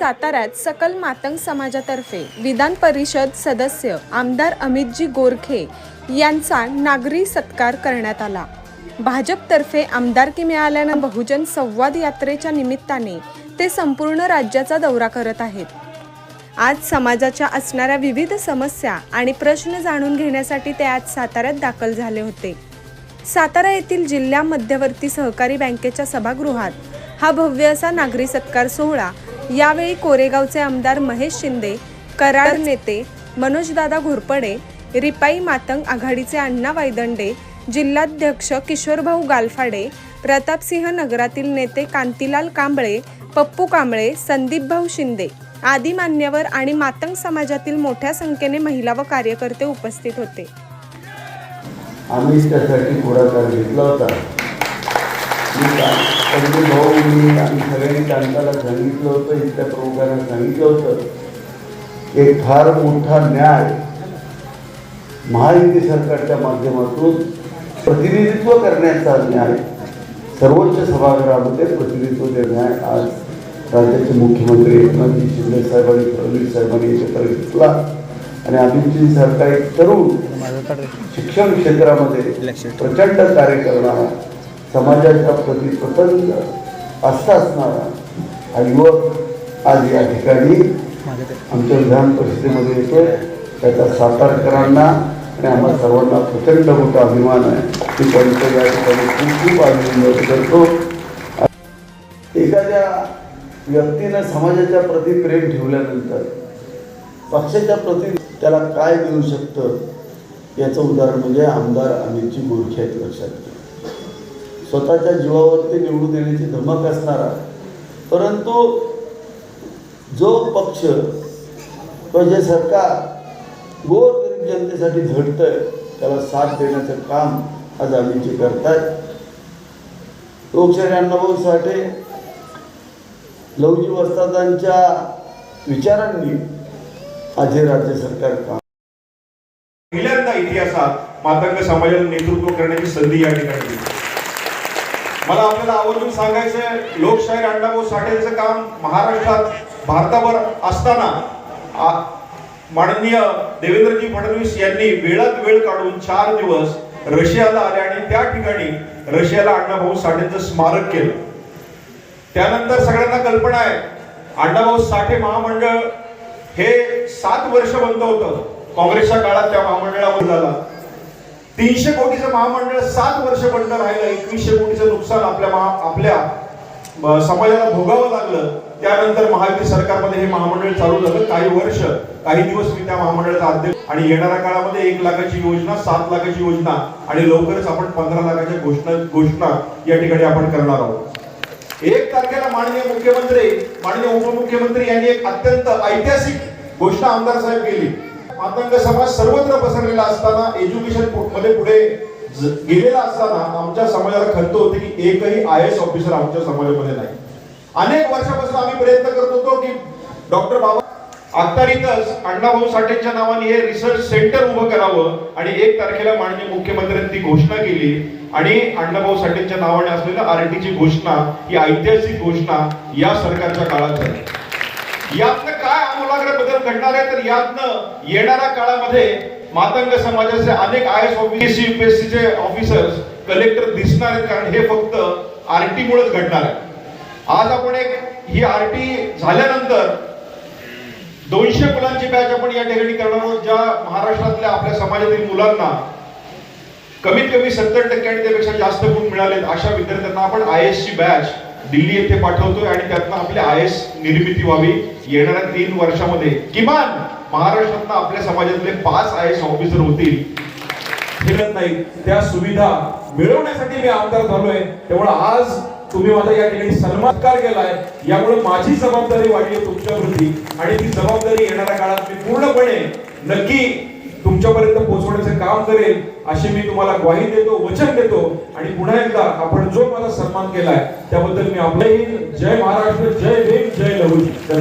साताऱ्यात सकल मातंग समाजातर्फे विधान परिषद सदस्य आमदार अमितजी गोरखे यांचा नागरी सत्कार करण्यात आला. भाजपतर्फे आमदारकी मिळाल्यानं बहुजन संवाद यात्रेच्या निमित्ताने ते संपूर्ण राज्याचा दौरा करत आहेत. आज समाजाच्या असणाऱ्या विविध समस्या आणि प्रश्न जाणून घेण्यासाठी ते आज साताऱ्यात दाखल झाले होते. सातारा येथील जिल्हा मध्यवर्ती सहकारी बँकेच्या सभागृहात हा भव्य असा नागरी सत्कार सोहळा यावेळी कोरेगावचे आमदार महेश शिंदे कराड नेते मनोजदादा घोरपडे रिपाई मातंग आघाडीचे अण्णा वायदंडे जिल्हाध्यक्ष किशोरभाऊ गालफाडे प्रतापसिंह नगरातील नेते कांतीलाल कांबळे पप्पू कांबळे संदीपभाऊ शिंदे आदी मान्यवर आणि मातंग समाजातील मोठ्या संख्येने महिला व कार्यकर्ते उपस्थित होते. आम्ही त्यासाठी पुढाकार घेतला होता. भाऊ मी आम्ही सगळ्यांनी कांताला सांगितलं होतं इथल्या प्रमुखांना सांगितलं होतं एक फार मोठा न्याय महायुती सरकारच्या माध्यमातून प्रतिनिधित्व करण्याचा न्याय सर्वोच्च सभागृहामध्ये प्रतिनिधित्व न्याय आज राज्याचे मुख्यमंत्री एकनाथजी शिंदे साहेबांनी फडणवीस साहेबांनी एकत्र घेतला. आणि अभिजित सरकार एक तरुण शिक्षण क्षेत्रामध्ये प्रचंड कार्य करणारा समाजाच्या प्रति प्रसंग आस्था असणारा हा युवक आज या ठिकाणी आमच्या विधान परिषदेमध्ये येतोय. त्याचा सातारकरांना आणि आम्हा सर्वांना प्रचंड मोठा अभिमान आहे. की त्यांचं या ठिकाणी खूप खूप अभिनंदन करतो. एखाद्या व्यक्तीनं समाजाच्या प्रति प्रेम ठेवल्यानंतर पक्षाच्या प्रती त्याला काय मिळू शकतं? याचं उदाहरण म्हणजे आमदार अमितजी गोरखे आहेत लक्षात घ्या. स्वतःच्या जीवावरती निवडून येण्याची धमक असणारा परंतु जो पक्ष किंवा जे सरकार गोरगरीब जनतेसाठी झडतंय त्याला साथ देण्याचं काम आज आम्हीचे करतायत लोकशाही अण्णाभाऊ साठे लवजी वस्तादांच्या विचारांनी आज हे राज्य सरकार काम पहिल्यांदा इतिहासात मातंग समाजाला नेतृत्व करण्याची संधी या ठिकाणी दिली. मला आपल्याला आवर्जून सांगायचं लोकशाहीर अण्णाभाऊ साठेचं काम महाराष्ट्रात भारतावर असताना माननीय देवेंद्रजी फडणवीस यांनी वेळात वेळ काढून चार दिवस रशियाला आले आणि त्या ठिकाणी रशियाला अण्णाभाऊ साठेचं स्मारक केलं. त्यानंतर सगळ्यांना कल्पना आहे अण्णाभाऊ साठे महामंडळ हे सात वर्ष बंद होतं. काँग्रेसच्या काळात त्या महामंडळावर झाला. तीनशे कोटीचं महामंडळ सात वर्ष बंद राहिलं एकवीसशे कोटीचं नुकसान आपल्या महा आपल्या समाजाला भोगावं लागलं. त्यानंतर महायुती सरकारमध्ये हे महामंडळ चालू झालं. काही वर्ष काही दिवस मी त्या महामंडळाचा अध्यक्ष आणि येणाऱ्या काळामध्ये एक लाखाची योजना सात लाखाची योजना आणि लवकरच आपण पंधरा लाखाच्या घोषणा घोषणा या ठिकाणी आपण करणार आहोत. एक तारखेला माननीय मुख्यमंत्री माननीय उपमुख्यमंत्री यांनी एक अत्यंत ऐतिहासिक घोषणा आमदार साहेब केली. मातंग समाज सर्वत्र पसरलेला असताना एज्युकेशनमध्ये पुढे गेलेला असताना आमच्या समाजाला खंत होते की एकही आय एस ऑफिसर आमच्या समाजामध्ये नाही. अनेक वर्षापासून आम्ही प्रयत्न करत होतो की डॉक्टर बाबा अखत्यारीतच अण्णाभाऊ साठेंच्या नावाने हे रिसर्च सेंटर उभं करावं आणि एक तारखेला माननीय मुख्यमंत्र्यांनी ती घोषणा केली. आणि अण्णाभाऊ साठेंच्या नावाने असलेल्या आरटीची घोषणा ही ऐतिहासिक घोषणा या सरकारच्या काळात झाली. यातनं काय आमूलाग्र बदल घडणार आहे? तर यातनं येणाऱ्या काळामध्ये मातंग समाजाचे अनेक आय एस ऑफिस चे ऑफिसर्स कलेक्टर दिसणार आहेत. कारण हे फक्त आरटी मुळेच घडणार आहे. आज आपण एक ही आरटी झाल्यानंतर दोनशे मुलांची बॅच आपण या ठिकाणी करणार आहोत. ज्या महाराष्ट्रातल्या आपल्या समाजातील मुलांना कमीत कमी सत्तर टक्के आणि त्यापेक्षा जास्त गुण मिळालेत अशा विद्यार्थ्यांना आपण आय एस ची बॅच दिल्ली येथे पाठवतोय आणि त्यातनं आपली आय एस निर्मिती व्हावी. येणाऱ्या तीन वर्षामध्ये किमान महाराष्ट्रातनं आपल्या समाजातले पाच आय एस ऑफिसर होतील. फिरत नाही त्या सुविधा मिळवण्यासाठी मी आमदार झालोय. त्यामुळे आज तुम्ही माझा या ठिकाणी सन्मानकार केलाय. यामुळे माझी जबाबदारी वाढली आहे तुमच्यावरती. आणि ती जबाबदारी येणाऱ्या काळात मी पूर्णपणे नक्की तुमच्यापर्यंत पोहोचवण्याचं काम करेल अशी मी तुम्हाला ग्वाही देतो वचन देतो. आणि पुन्हा एकदा आपण जो मला सन्मान केलाय त्याबद्दल मी आपलंही जय महाराष्ट्र जय भीम जय लहुजी.